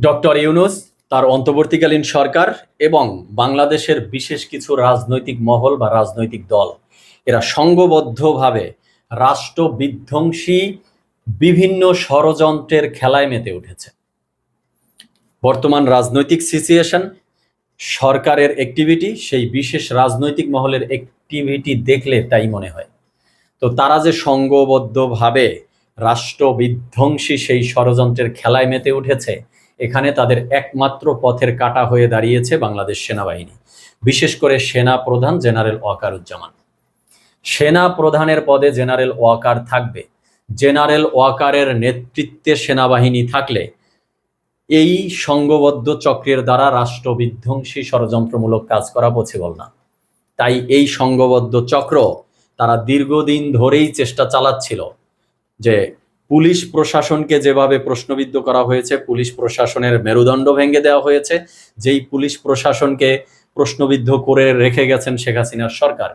Doctor Yunus, তার অন্তর্বর্তীকালীন সরকার এবং বাংলাদেশের বিশেষ কিছু রাজনৈতিক মহল বা রাজনৈতিক দল। এরা সংঘবদ্ধভাবে রাষ্ট্র বিধ্বংসী বিভিন্ন ষড়যন্ত্রের খেলায় মেতে উঠেছে। বর্তমান রাজনৈতিক সিচুয়েশন সরকারের অ্যাক্টিভিটি সেই বিশেষ রাজনৈতিক মহলের অ্যাক্টিভিটি দেখলে তাই মনে হয়। তো তারা যে সংঘবদ্ধভাবে রাষ্ট্র বিধ্বংসী সেই ষড়যন্ত্রের খেলায় মেতে উঠেছে এখানে তাদের একমাত্র পথের কাটা হয়ে দাঁড়িয়েছে বাংলাদেশ সেনাবাহিনী, বিশেষ করে সেনা প্রধান জেনারেল ওয়াকারুজ্জামান। সেনা প্রধানের পদে জেনারেল ওয়াকার থাকবে। জেনারেল ওয়াকারের নেতৃত্বে সেনাবাহিনী থাকলে এই সংঘবদ্ধ চক্রের দ্বারা রাষ্ট্রবিধ্বংসী ষড়যন্ত্রমূলক কাজ করা পসিবল না। তাই এই সংঘবদ্ধ চক্র তারা দীর্ঘদিন ধরেই চেষ্টা চালাচ্ছিল যে পুলিশ প্রশাসনকে যেভাবে প্রশ্নবিদ্ধ করা হয়েছে, পুলিশ প্রশাসনের মেরুদণ্ড ভেঙে দেওয়া হয়েছে, যেই পুলিশ প্রশাসনকে প্রশ্নবিদ্ধ করে রেখে গেছেন শেখ হাসিনার সরকার।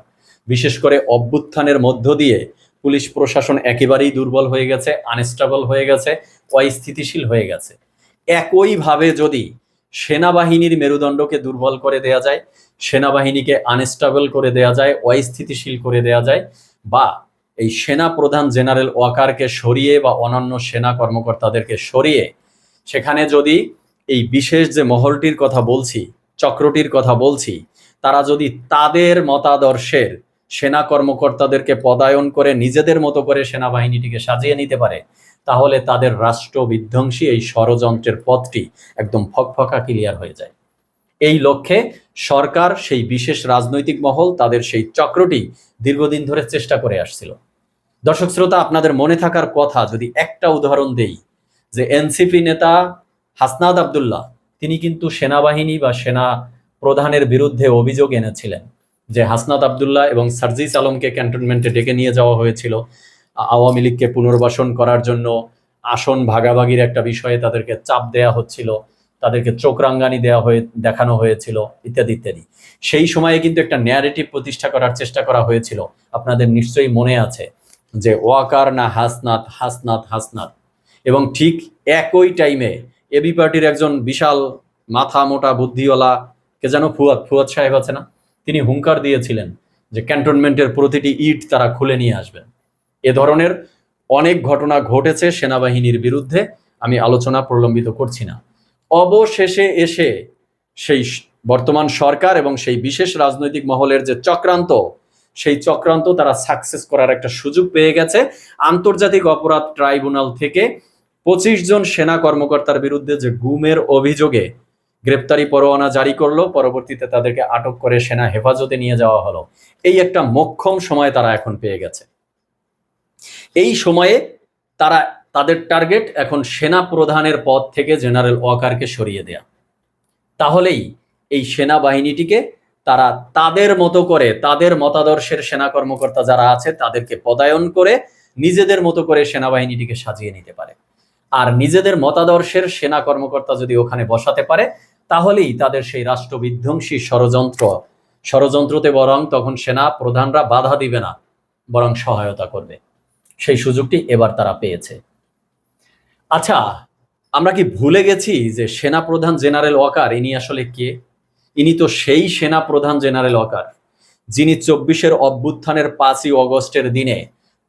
বিশেষ করে অভ্যুত্থানের মধ্য দিয়ে পুলিশ প্রশাসন একেবারেই দুর্বল হয়ে গেছে আনস্টেবল হয়ে গেছে, অস্থিতিশীল হয়ে গেছে। একইভাবে যদি সেনাবাহিনীর মেরুদণ্ডকে দুর্বল করে দেয়া যায়, সেনাবাহিনীকে আনস্টেবল করে দেয়া যায়, অস্থিতিশীল করে দেয়া যায়, বা এই সেনা প্রধান জেনারেল ওয়াকারকে সরিয়ে বা অন্যান্য সেনা কর্মকর্তাদেরকে সরিয়ে সেখানে যদি এই বিশেষ যে মহলটির কথা বলছি, চক্রটির কথা বলছি, তারা যদি তাদের মতাদর্শের সেনা কর্মকর্তাদেরকে পদায়ন করে নিজেদের মতো করে সেনাবাহিনীটিকে সাজিয়ে নিতে পারে, তাহলে তাদের রাষ্ট্র বিধ্বংসী এই ষড়যন্ত্রের পথটি একদম ফকফকা ক্লিয়ার হয়ে যায়। এই লক্ষ্যে সরকার সেই বিশেষ রাজনৈতিক মহল, তাদের সেই চক্রটি দীর্ঘদিন ধরে চেষ্টা করে আসছিল। দর্শক শ্রোতা, আপনাদের মনে থাকার কথা যদি একটা উদাহরণ দেই, যে এনসিপি নেতা হাসনাদ আবদুল্লাহ, তিনি কিন্তু সেনাবাহিনী বা সেনা প্রধানের বিরুদ্ধে অভিযোগ এনেছিলেন যে হাসনাত আবদুল্লাহ এবং সার্জিস আলমকে ক্যান্টনমেন্টে ডেকে নিয়ে যাওয়া হয়েছিল। আওয়ামী লীগকে পুনর্বাসন করার জন্য আসন ভাগাভাগির একটা বিষয়ে তাদেরকে চাপ দেয়া হচ্ছিল, তাদেরকে চোখ রাঙ্গানি দেওয়া হয়ে, দেখানো হয়েছিল, ইত্যাদি ইত্যাদি। সেই সময়ে কিন্তু একটা ন্যারেটিভ প্রতিষ্ঠা করার চেষ্টা করা হয়েছিল। আপনাদের নিশ্চয়ই মনে আছে। যে ওয়াকার না হাসনাত হাসনাত হাসনাত। এবং ঠিক একই টাইমে এবি পার্টির একজন বিশাল মাথা মোটা বুদ্ধিওয়ালা, কে যেন ফুয়াদ ফুয়াদ সাহেব আছে না? তিনি হুঙ্কার দিয়েছিলেন যে ক্যান্টনমেন্টের প্রতিটি ইট তারা খুলে নিয়ে আসবেন এ ধরনের অনেক ঘটনা ঘটেছে সেনাবাহিনীর বিরুদ্ধে, আমি আলোচনা প্রলম্বিত করছি না। অবশেষে এসে সেই বর্তমান সরকার এবং সেই বিশেষ রাজনৈতিক মহলের যে চক্রান্ত সেই চক্রান্ত তারা সাকসেস করার একটা সুযোগ পেয়ে গেছে। আন্তর্জাতিক অপরাধ ট্রাইব্যুনাল থেকে পঁচিশ জন সেনা কর্মকর্তার বিরুদ্ধে যে গুমের অভিযোগে গ্রেপ্তারি পরোয়ানা জারি করল, পরবর্তীতে তাদেরকে আটক করে সেনা হেফাজতে নিয়ে যাওয়া হলো। এই একটা মক্ষম সময় তারা এখন পেয়ে গেছে। এই সময়ে তারা, তাদের টার্গেট এখন সেনা প্রধানের পদ থেকে জেনারেল ওয়াকারকে সরিয়ে দেয়া। তাহলেই এই সেনাবাহিনীটিকে তারা তাদের মতো করে, তাদের মতাদর্শের সেনা কর্মকর্তা যারা আছে, তাদেরকে পদায়ন করে নিজেদের মতো করে সেনাবাহিনীটিকে সাজিয়ে নিতে পারে। আর নিজেদের মতাদর্শের সেনা কর্মকর্তা যদি ওখানে বসাতে পারে, তাহলেই তাদের সেই রাষ্ট্র বিধ্বংসী ষড়যন্ত্র, ষড়যন্ত্রতে বরং তখন সেনা প্রধানরা বাধা দিবে না, বরং সহায়তা করবে। সেই সুযোগটি এবার তারা পেয়েছে। আচ্ছা আমরা কি ভুলে গেছি যে সেনা প্রধান জেনারেল ওয়াকার, ইনি আসলে কে? ইনি তো সেই সেনা প্রধান জেনারেল ওয়াকার যিনি চব্বিশের অভ্যুত্থানের পাঁচই অগস্টের দিনে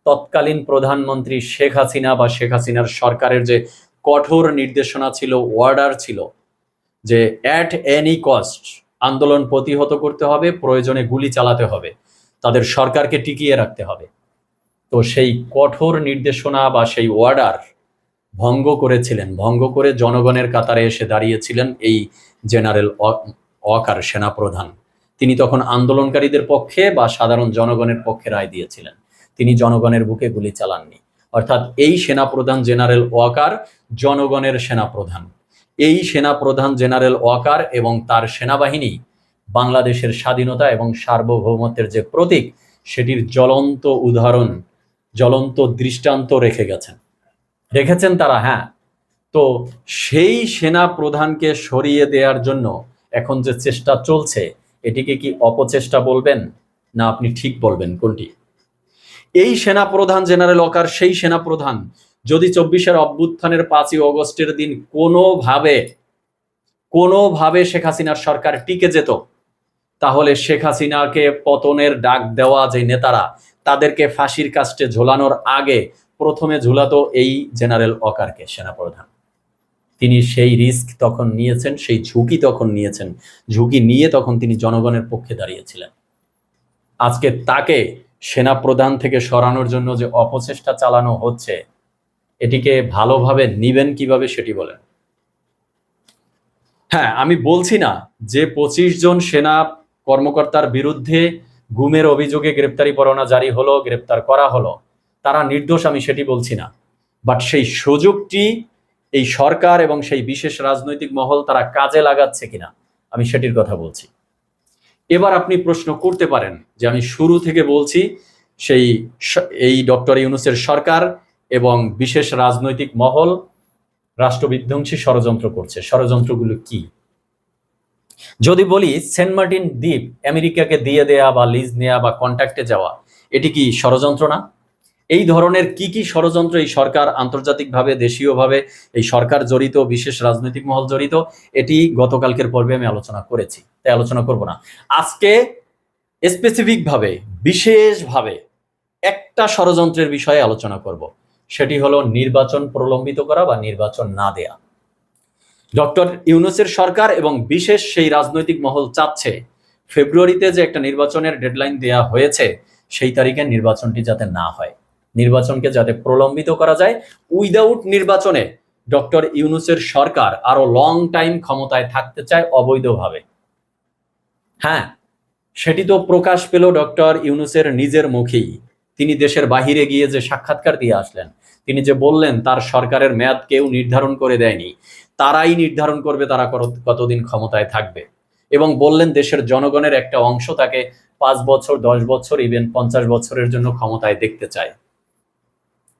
তৎকালীন প্রধানমন্ত্রী শেখ হাসিনা বা শেখ হাসিনার সরকারের যে কঠোর নির্দেশনা ছিল ওয়ার্ডার ছিল, যে অ্যাট এনি কস্ট আন্দোলন প্রতিহত করতে হবে, প্রয়োজনে গুলি চালাতে হবে, তাদের সরকারকে টিকিয়ে রাখতে হবে। তো সেই কঠোর নির্দেশনা বা সেই ওয়ার্ডার ভঙ্গ করেছিলেন, ভঙ্গ করে জনগণের কাতারে এসে দাঁড়িয়েছিলেন এই জেনারেল ওয়াকার সেনাপ্রধান। তিনি তখন আন্দোলনকারীদের পক্ষে বা সাধারণ জনগণের পক্ষে রায় দিয়েছিলেন। তিনি জনগণের বুকে গুলি চালাননি। অর্থাৎ এই সেনাপ্রধান জেনারেল ওয়াকার জনগণের সেনাপ্রধান। এই সেনাপ্রধান জেনারেল ওয়াকার এবং তার সেনাবাহিনী বাংলাদেশের স্বাধীনতা এবং সার্বভৌমত্বের যে প্রতীক, সেটির জ্বলন্ত উদাহরণ, জ্বলন্ত দৃষ্টান্ত রেখে গেছেন। রেখেছেন তারা হ্যাঁ। তো সেই সেনা প্রধানকে সরিয়ে দেওয়ার জন্য এখন যে চেষ্টা চলছে, এটিকে কি অপচেষ্টা বলবেন? না, আপনি ঠিক বলবেন। কোনটি? এই সেনা প্রধান জেনারেল ওকার সেই সেনা প্রধান যদি চব্বিশের অভ্যুত্থানের পাঁচই অগস্টের দিন কোনোভাবে কোনোভাবে শেখ হাসিনার সরকার টিকে যেত, তাহলে শেখ হাসিনাকে পতনের ডাক দেওয়া যে নেতারা, তাদেরকে ফাঁসির কাস্টে ঝোলানোর আগে প্রথমে ঝুলাতো এই জেনারেল ওয়াকারকে সেনাপ্রধান। তিনি সেই রিস্ক তখন নিয়েছেন, সেই ঝুঁকি তখন নিয়েছেন। ঝুঁকি নিয়ে তখন তিনি জনগণের পক্ষে দাঁড়িয়েছিলেন। আজকে তাকে সেনাপ্রধান থেকে সরানোর জন্য যে অপচেষ্টা চালানো হচ্ছে, এটিকে ভালোভাবে নিবেন কীভাবে সেটি বলেন? হ্যাঁ আমি বলছি না যে পঁচিশ জন সেনা কর্মকর্তার বিরুদ্ধে গুমের অভিযোগে গ্রেপ্তারি পরোয়ানা জারি হলো, গ্রেপ্তার করা হলো, তারা নির্দোষ, আমি সেটি বলছি না। বাট সেই সুযোগটি এই সরকার এবং সেই বিশেষ রাজনৈতিক মহল তারা কাজে লাগাচ্ছে কিনা, আমি সেটির কথা বলছি। এবার আপনি প্রশ্ন করতে পারেন যে আমি শুরু থেকে বলছি, সেই এই ডক্টর ইউনুসের সরকার এবং বিশেষ রাজনৈতিক মহল রাষ্ট্রবিধ্বংসী ষড়যন্ত্র করছে। ষড়যন্ত্রগুলো কি? যদি বলি, সেন্ট মার্টিন দ্বীপ আমেরিকাকে দিয়ে দেয়া বা লিজ নেয়া বা কন্ট্যাক্টে যাওয়া, এটি কি ষড়যন্ত্র না? এই ধরনের কি কি ষড়যন্ত্র এই সরকার আন্তর্জাতিকভাবে, দেশীয়ভাবে, এই সরকার জড়িত, বিশেষ রাজনৈতিক মহল জড়িত, এটি গতকালকের পর্বে আমি আলোচনা করেছি। তাই আলোচনা করব না। আজকে স্পেসিফিক ভাবে বিশেষভাবে একটা ষড়যন্ত্রের বিষয়ে আলোচনা করব। সেটি হলো নির্বাচন প্রলম্বিত করা বা নির্বাচন না দেয়া। ডক্টর ইউনুসের সরকার এবং বিশেষ সেই রাজনৈতিক মহল চাচ্ছে, ফেব্রুয়ারিতে যে একটা নির্বাচনের ডেডলাইন দেয়া হয়েছে, সেই তারিখে নির্বাচনটি যাতে না হয়। নির্বাচনকে যাতে প্রলম্বিত করা যায় উইদাউট নির্বাচনে ডক্টর ইউনুসের সরকার আরও লং টাইম ক্ষমতায় থাকতে চায় অবৈধভাবে। হ্যাঁ সেটি তো প্রকাশ পেল ডক্টর ইউনুসের নিজের মুখেই। তিনি দেশের বাহিরে গিয়ে যে সাক্ষাৎকার দিয়ে আসলেন, তিনি যে বললেন, তার সরকারের মেয়াদ কেউ নির্ধারণ করে দেয়নি। তারাই নির্ধারণ করবে তারা কতদিন ক্ষমতায় থাকবে। এবং বললেন, দেশের জনগণের একটা অংশ তাকে পাঁচ বছর, দশ বছর ইভেন পঞ্চাশ বছরের জন্য ক্ষমতায় দেখতে চায়।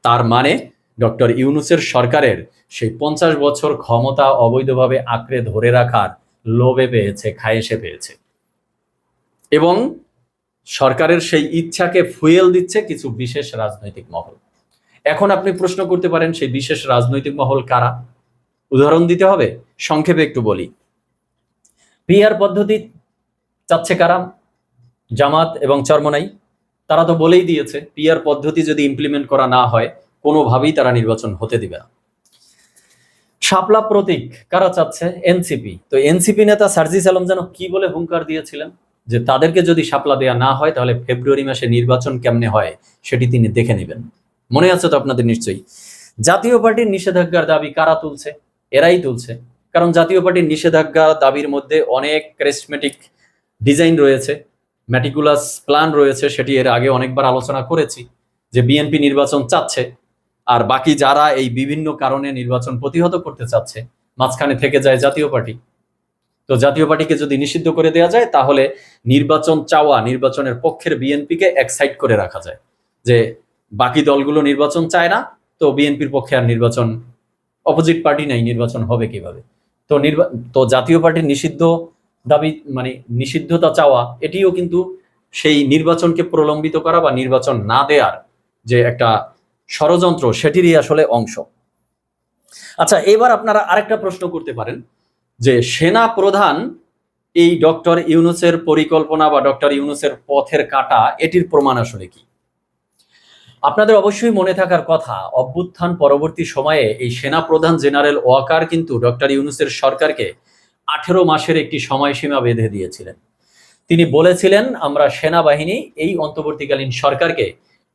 তার মানে ডক্টর ইউনুসের সরকারের সেই পঞ্চাশ বছর ক্ষমতা অবৈধভাবে আঁকড়ে ধরে রাখার লোভে পেয়েছে খায়েসে পেয়েছে। এবং সরকারের সেই ইচ্ছাকে ফুয়েল দিচ্ছে কিছু বিশেষ রাজনৈতিক মহল। এখন আপনি প্রশ্ন করতে পারেন, সেই বিশেষ রাজনৈতিক মহল কারা? উদাহরণ দিতে হবে, সংক্ষেপে একটু বলি। পিআর পদ্ধতি চাচ্ছে কারা? জামাত এবং চরমনাই। তারা তো বলেই দিয়েছে পিআর পদ্ধতি যদি ইমপ্লিমেন্ট করা না হয়, কোনোভাবেই তারা নির্বাচন হতে দিবে না। শাপলা প্রতীক কারা চাচ্ছে? এনসিপি তো এনসিপি নেতা সার্জিস আলম যেন কি বলে হুঙ্কার দিয়েছিলেন? যে তাদেরকে যদি শাপলা দেয়া না হয়, তাহলে ফেব্রুয়ারি মাসে নির্বাচন কেমনে হয়, সেটি তিনি দেখে নেবেন। মনে আছে তো আপনাদের নিশ্চয়ই। জাতীয় পার্টির নিষেধাজ্ঞার দাবি কারা তুলছে? এরাই তুলছে। কারণ জাতীয় পার্টির নিষেধাজ্ঞা দাবির মধ্যে অনেক ক্রেস্টমেটিক ডিজাইন রয়েছে। ম্যাটিকুলাস প্ল্যান রয়েছে, সেটি এর আগে অনেকবার আলোচনা করেছি যে বিএনপি নির্বাচন চাচ্ছে, আর বাকি যারা এই বিভিন্ন কারণে নির্বাচন প্রতিহত করতে চাচ্ছে, মাঝখানে থেকে যায় জাতীয় পার্টি। তো জাতীয় পার্টিকে যদি নিষিদ্ধ করে দেওয়া যায়, তাহলে নির্বাচন চাওয়া নির্বাচনের পক্ষের বিএনপিকে এক্সাইট করে রাখা যায়। যে বাকি দলগুলো নির্বাচন চায় না, তো বিএনপির পক্ষে আর নির্বাচন, অপোজিট পার্টি নাই, নির্বাচন হবে কীভাবে? তো নির্বা তো জাতীয় পার্টির নিষিদ্ধ দাবি মানে নিষিদ্ধতা চাওয়া, এটিও কিন্তু সেই নির্বাচনকে প্রলম্বিত করা বা নির্বাচন না দেওয়ার যে একটা ষড়যন্ত্র, সেটিরই আসলে অংশ। আচ্ছা এবার আপনারা আরেকটা প্রশ্ন করতে পারেন যে সেনা প্রধান এই ডক্টর ইউনুসের পরিকল্পনা বা ডক্টর ইউনুসের পথের কাটা, এটির প্রমাণ আসলে কি? আপনাদের অবশ্যই মনে থাকার কথা, অভ্যুত্থান পরবর্তী সময়ে এই সেনা প্রধান জেনারেল ওয়াকার কিন্তু ডক্টর ইউনুসের সরকারকে আঠেরো মাসের একটি সময়সীমা বেঁধে দিয়েছিলেন। তিনি বলেছিলেন, আমরা সেনাবাহিনী এই অন্তর্বর্তীকালীন সরকারকে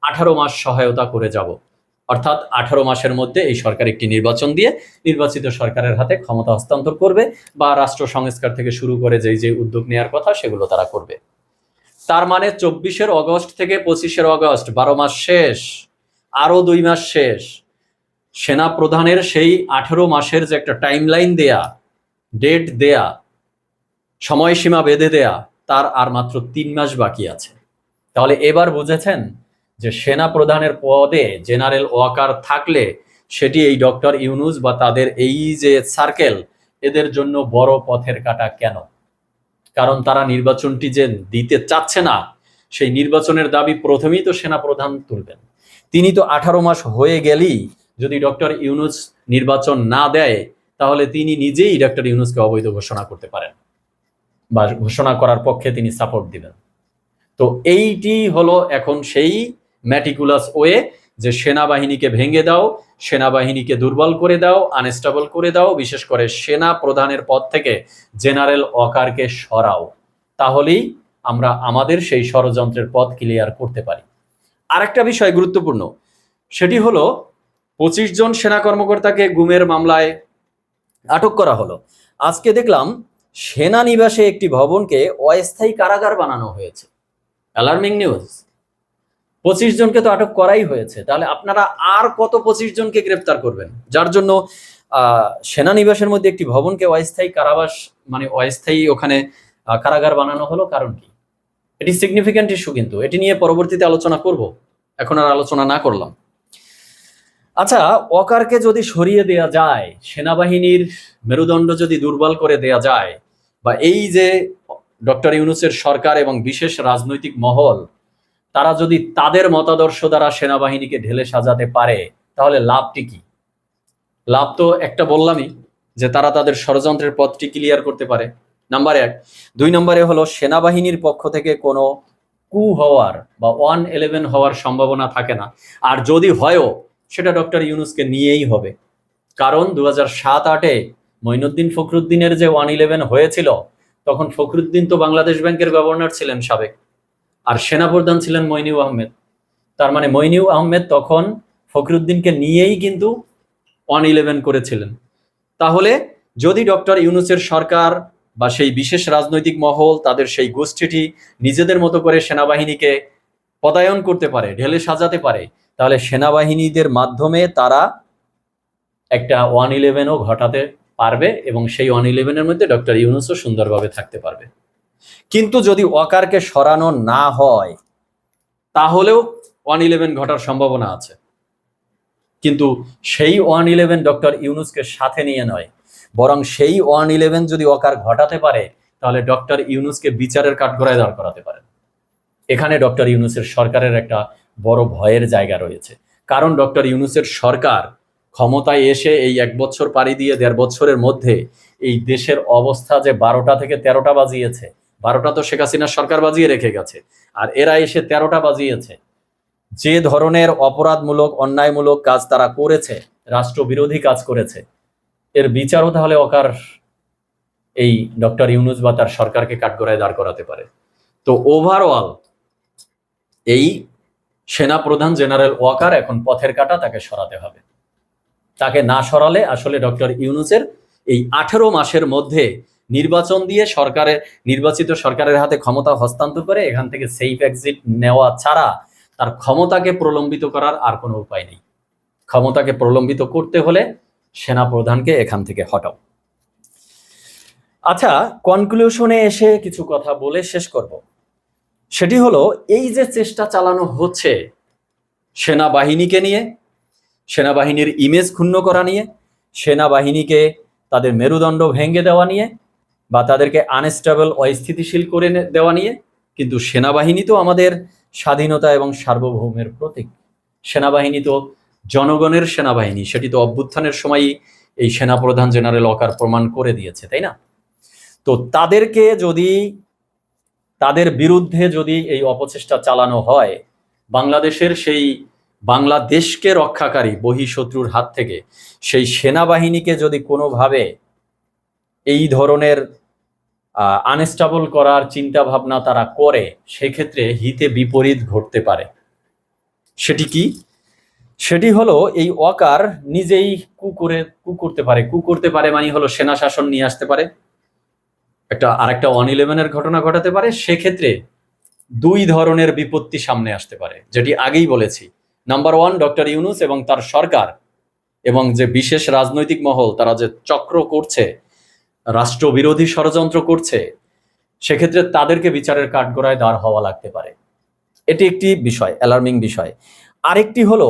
আঠারো মাস সহায়তা করে যাব। অর্থাৎ আঠারো মাসের মধ্যে এই সরকার একটি নির্বাচন দিয়ে নির্বাচিত সরকারের হাতে ক্ষমতা হস্তান্তর করবে বা রাষ্ট্র সংস্কার থেকে শুরু করে যেই যে উদ্যোগ নেওয়ার কথা সেগুলো তারা করবে। তার মানে চব্বিশের অগস্ট থেকে পঁচিশের অগস্ট, বারো মাস শেষ আরও দুই মাস শেষ। সেনা প্রধানের সেই আঠেরো মাসের যে একটা টাইম লাইন দেয়া ডেট দেয়া, সময়সীমা বেঁধে দেয়া, তার আর মাত্র তিন মাস বাকি আছে। তাহলে এবার বুঝেছেন যে সেনা প্রধানের পদে জেনারেল ওয়াকার থাকলে সেটি এই ডক্টর ইউনুস বা তাদের এই যে সার্কেল, এদের জন্য বড় পথের কাটা কেন? কারণ তারা নির্বাচনটি যে দিতে চাচ্ছে না, সেই নির্বাচনের দাবি প্রথমেই তো সেনা প্রধান তুলবেন। তিনি তো আঠারো মাস হয়ে গেলেই যদি ডক্টর ইউনুস নির্বাচন না দেয় তাহলে তিনি নিজেই ডক্টর ইউনুসকে অবৈধ ঘোষণা করতে পারেন বা ঘোষণা করার পক্ষে তিনি সাপোর্ট দিবেন। তো এইটি হলো এখন সেই ম্যাটিকুলাস ওয়ে যে সেনাবাহিনীকে ভেঙে দাও, সেনাবাহিনীকে দুর্বল করে দাও আনস্টেবল করে দাও, বিশেষ করে সেনা প্রধানের পদ থেকে জেনারেল অকারকে সরাও। তাহলেই আমরা আমাদের সেই ষড়যন্ত্রের পথ ক্লিয়ার করতে পারি। আরেকটা বিষয় গুরুত্বপূর্ণ, সেটি হলো পঁচিশ জন সেনা কর্মকর্তাকে গুমের মামলায় আটক করা হলো। আজকে দেখলাম সেনানিবাসে একটি ভবনকে অস্থায়ী কারাগার বানানো হয়েছে। অ্যালার্মিং নিউজ পঁচিশ জনকে তো আটক করাই হয়েছে। তাহলে আপনারা আর কত পঁচিশ জনকে গ্রেপ্তার করবেন? যার জন্য সেনানিবাসের মধ্যে একটি ভবনকে অস্থায়ী কারাবাস মানে অস্থায়ী ওখানে কারাগার বানানো হলো কারণ কি? এটি সিগনিফিক্যান্ট ইস্যু কিন্তু। এটি নিয়ে পরবর্তীতে আলোচনা করব। এখন আর আলোচনা না করলাম। আচ্ছা অকারকে যদি সরিয়ে দেয়া যায়, সেনাবাহিনীর মেরুদণ্ড যদি দুর্বল করে দেয়া যায়, বা এই যে ডক্টর ইউনুসের সরকার এবং বিশেষ রাজনৈতিক মহল, তারা যদি তাদের মতাদর্শ দ্বারা সেনাবাহিনীকে ঢেলে সাজাতে পারে, তাহলে লাভটি কি? লাভ তো একটা বললামই, যে তারা তাদের ষড়যন্ত্রের পথটি ক্লিয়ার করতে পারে। নাম্বার এক। দুই নম্বরে হলো, সেনাবাহিনীর পক্ষ থেকে কোনো কু হওয়ার বা ওয়ান ইলেভেন হওয়ার সম্ভাবনা থাকে না। আর যদি হয়ও সেটা ডক্টর ইউনুসকে নিয়েই হবে। কারণ দু হাজার সাত আটে মঈনুদ্দিন ফখরুদ্দিনের যে ওয়ান ইলেভেন হয়েছিল, তখন ফখরুদ্দিন তো বাংলাদেশ ব্যাংকের গভর্নর ছিলেন সাবেক, আর সেনাপ্রধান ছিলেন মইনিউ আহমেদ। তার মানে মইনিউ আহমেদ তখন ফখরুদ্দিনকে নিয়েই কিন্তু ওয়ান ইলেভেন করেছিলেন। তাহলে যদি ডক্টর ইউনুসের সরকার বা সেই বিশেষ রাজনৈতিক মহল তাদের সেই গোষ্ঠীটি নিজেদের মতো করে সেনাবাহিনীকে পদায়ন করতে পারে, ঢেলে সাজাতে পারে তাহলে সেনাবাহিনীদের মাধ্যমে তারা একটা ওয়ান ইলেভেনও ঘটাতে পারবে এবং সেই ওয়ান ইলেভেনের মধ্যে ডক্টর ইউনুসও সুন্দরভাবে থাকতে পারবে। কিন্তু যদি ওয়াকারকে সরানো না হয়, তাহলেও ওয়ান ইলেভেন ঘটার সম্ভাবনা আছে। কিন্তু সেই ওয়ান ইলেভেন ডক্টর ইউনুসকে সাথে নিয়ে নয়, বরং সেই ওয়ান ইলেভেন যদি ওয়াকার ঘটাতে পারে, তাহলে ডক্টর ইউনুসকে বিচারের কাঠগড়ায় দাঁড় করাতে পারে এখানে ডক্টর ইউনুসের সরকারের একটা বড় ভয়ের জায়গা রয়েছে। কারণ ডক্টর ইউনুসের সরকার ক্ষমতায় এসে এই এক বছর পাড়ি দিয়ে দেড় বছরের মধ্যে এই দেশের অবস্থা যে বারোটা থেকে তেরোটা বাজিয়েছে, বারোটা তো শেখ হাসিনার সরকার বাজিয়ে রেখে গেছে, আর এরা এসে তেরোটা বাজিয়েছে। যে ধরনের অপরাধমূলক, অন্যায়মূলক কাজ তারা করেছে, রাষ্ট্রবিরোধী কাজ করেছে, এর বিচারও তাহলে অকার এই ডক্টর ইউনুস বা তার সরকারকে কাঠগড়ায় দাঁড় করাতে পারে। তো ওভারঅল এই সেনা প্রধান জেনারেল ওয়াকার এখন পথের কাটা তাকে সরাতে হবে। তাকে না সরালে আসলে ডক্টর ইউনুসের এই আঠেরো মাসের মধ্যে নির্বাচন দিয়ে সরকারের, নির্বাচিত সরকারের হাতে ক্ষমতা হস্তান্তর করে এখান থেকে সেফ এক্সিট নেওয়া ছাড়া তার ক্ষমতাকে প্রলম্বিত করার আর কোনো উপায় নেই। ক্ষমতাকে প্রলম্বিত করতে হলে সেনা প্রধানকে এখান থেকে হটাও। আচ্ছা কনক্লুশনে এসে কিছু কথা বলে শেষ করব। সেটি হলো, এই যে চেষ্টা চালানো হচ্ছে সেনাবাহিনীকে নিয়ে, সেনাবাহিনীর ইমেজ ক্ষুণ্ণ করা নিয়ে, সেনাবাহিনীকে তাদের মেরুদণ্ড ভেঙে দেওয়া নিয়ে, বা তাদেরকে আনস্টেবল অস্থিতিশীল করে দেওয়া নিয়ে, কিন্তু সেনাবাহিনী তো আমাদের স্বাধীনতা এবং সার্বভৌমের প্রতীক। সেনাবাহিনী তো জনগণের সেনাবাহিনী, সেটি তো অভ্যুত্থানের সময়ই এই সেনাপ্রধান জেনারেল অকার প্রমাণ করে দিয়েছে, তাই না? তো তাদেরকে যদি তাদের বিরুদ্ধে যদি এই অপচেষ্টা চালানো হয়, বাংলাদেশের সেই বাংলাদেশকে রক্ষাকারী বহিঃশত্রুর হাত থেকে, সেই সেনাবাহিনীকে যদি কোনোভাবে এই ধরনের আনস্টেবল করার চিন্তা ভাবনা তারা করে, সেক্ষেত্রে হিতে বিপরীত ঘটতে পারে। সেটি কি? সেটি হলো এই অকার নিজেই কু করে, কু করতে পারে। কু করতে পারে মানে হলো সেনা শাসন নিয়ে আসতে পারে। একটা, আরেকটা ওয়ান ইলেভেনের ঘটনা ঘটাতে পারে, সেক্ষেত্রে দুই ধরনের বিপত্তি সামনে আসতে পারে, যেটি আগেই বলেছি। নাম্বার ওয়ান ডক্টর ইউনুস এবং তার সরকার এবং যে বিশেষ রাজনৈতিক মহল, তারা যে চক্র করছে, রাষ্ট্রবিরোধী ষড়যন্ত্র করছে, সেক্ষেত্রে তাদেরকে বিচারের কাঠগড়ায় দাঁড় হওয়া লাগতে পারে। এটি একটি বিষয় অ্যালার্মিং বিষয়। আরেকটি হলো,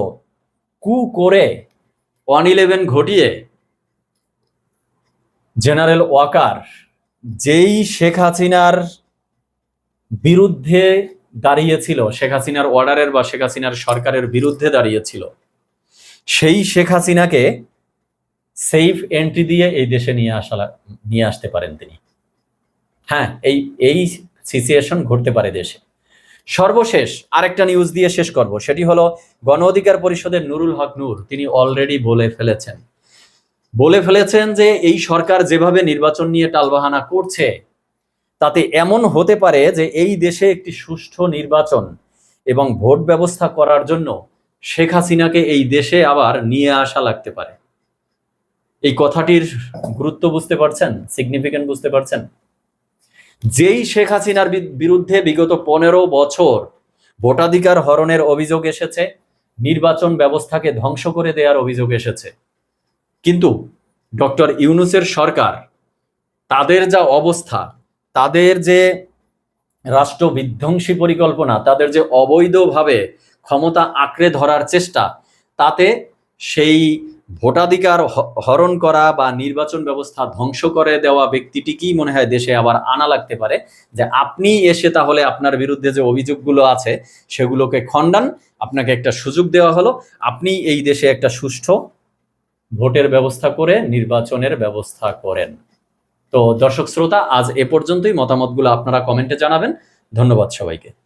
কু করে ওয়ান ইলেভেন ঘটিয়ে জেনারেল ওয়াকার যেই শেখ হাসিনার বিরুদ্ধে দাঁড়িয়েছিল, শেখ হাসিনার অর্ডারের বা শেখ হাসিনার সরকারের বিরুদ্ধে দাঁড়িয়েছিল, সেই শেখ হাসিনাকে সেফ এন্ট্রি দিয়ে এই দেশে নিয়ে আসা নিয়ে আসতে পারেন তিনি। হ্যাঁ এই এই সিচুয়েশন ঘটতে পারে দেশে। সর্বশেষ আরেকটা নিউজ দিয়ে শেষ করব, সেটি হলো গণ অধিকার পরিষদের নুরুল হক নূর, তিনি অলরেডি বলে ফেলেছেন। বলে ফেলেছেন যে এই সরকার যেভাবে নির্বাচন নিয়ে টালবাহানা করছে, তাতে এমন হতে পারে যে এই দেশে একটি সুষ্ঠু নির্বাচন এবং ভোট ব্যবস্থা করার জন্য শেখ হাসিনাকে এই দেশে আবার নিয়ে আসা লাগতে পারে। এই কথাটির গুরুত্ব বুঝতে পারছেন? সিগনিফিকেন্ট বুঝতে পারছেন? যেই শেখ হাসিনার বিরুদ্ধে বিগত পনেরো বছর ভোটাধিকার হরণের অভিযোগ এসেছে, নির্বাচন ব্যবস্থাকে ধ্বংস করে দেওয়ার অভিযোগ এসেছে। কিন্তু ডক্টর ইউনুসের সরকার, তাদের যা অবস্থা, তাদের যে রাষ্ট্র বিধ্বংসী পরিকল্পনা, তাদের যে অবৈধভাবে ক্ষমতা আঁকড়ে ধরার চেষ্টা, তাতে সেই ভোটাধিকার হরণ করা বা নির্বাচন ব্যবস্থা ধ্বংস করে দেওয়া ব্যক্তিটিকেই মনে হয় দেশে আবার আনা লাগতে পারে, যে আপনি এসে তাহলে আপনার বিরুদ্ধে যে অভিযোগগুলো আছে, সেগুলোকে খণ্ডান, আপনাকে একটা সুযোগ দেওয়া হলো, আপনি এই দেশে একটা সুষ্ঠু ভোটের ব্যবস্থা করে নির্বাচনের ব্যবস্থা করেন। তো দর্শক শ্রোতা, আজ এ পর্যন্তই মতামতগুলো আপনারা কমেন্টে জানাবেন। ধন্যবাদ সবাইকে।